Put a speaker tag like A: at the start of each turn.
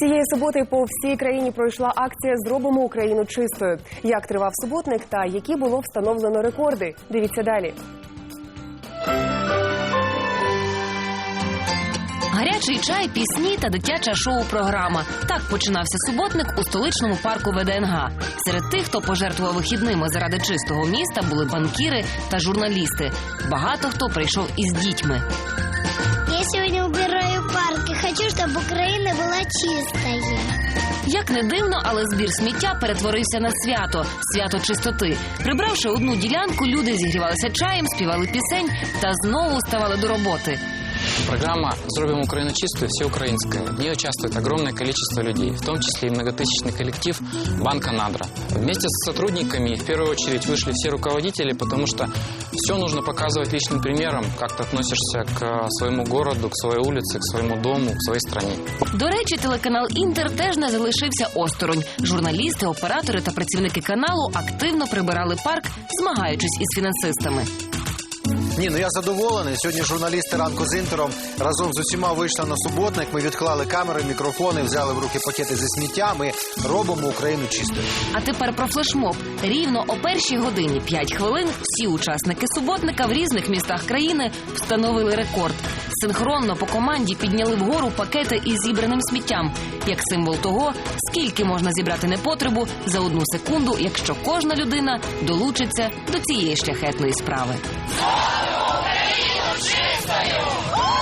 A: Цієї суботи по всій країні пройшла акція Зробимо Україну чистою. Як тривав суботник та які було встановлено рекорди? Дивіться далі.
B: Гарячий чай, пісні та дитяча шоу-програма. Так починався суботник у столичному парку ВДНГ. Серед тих, хто пожертвував вихідними заради чистого міста, були банкіри та журналісти. Багато хто прийшов із дітьми.
C: Чистая.
B: Як не дивно, але збір сміття перетворився на свято свято чистоти. Прибравши одну ділянку, люди зігрівалися чаєм, співали пісень та знову ставали до роботи.
D: Программа «Зробим Украину чистую» всеукраинская. В ней участвует огромное количество людей, в том числе и многотысячный коллектив Банка Надра. Вместе с сотрудниками в первую очередь вышли все руководители, потому что все нужно показывать личным примером, как ты относишься к своему городу, к своей улице, к своему дому, к своей стране.
B: До речі, телеканал Інтер теж не залишився осторонь. Журналісти, оператори та працівники каналу активно прибирали парк, змагаючись із фінансистами.
E: Ні, ну я задоволений. Сьогодні журналісти ранку з інтером разом з усіма вийшли на суботник. Ми відклали камери, мікрофони, взяли в руки пакети зі сміття. Ми робимо Україну чистою.
B: А тепер про флешмоб. Рівно о першій годині 5 хвилин всі учасники суботника в різних містах країни встановили рекорд. Синхронно по команді підняли вгору пакети із зібраним сміттям, як символ того, скільки можна зібрати непотребу за одну секунду, якщо кожна людина долучиться до цієї шляхетної справи. Corujinha ganhou! Uh!